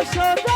আসবে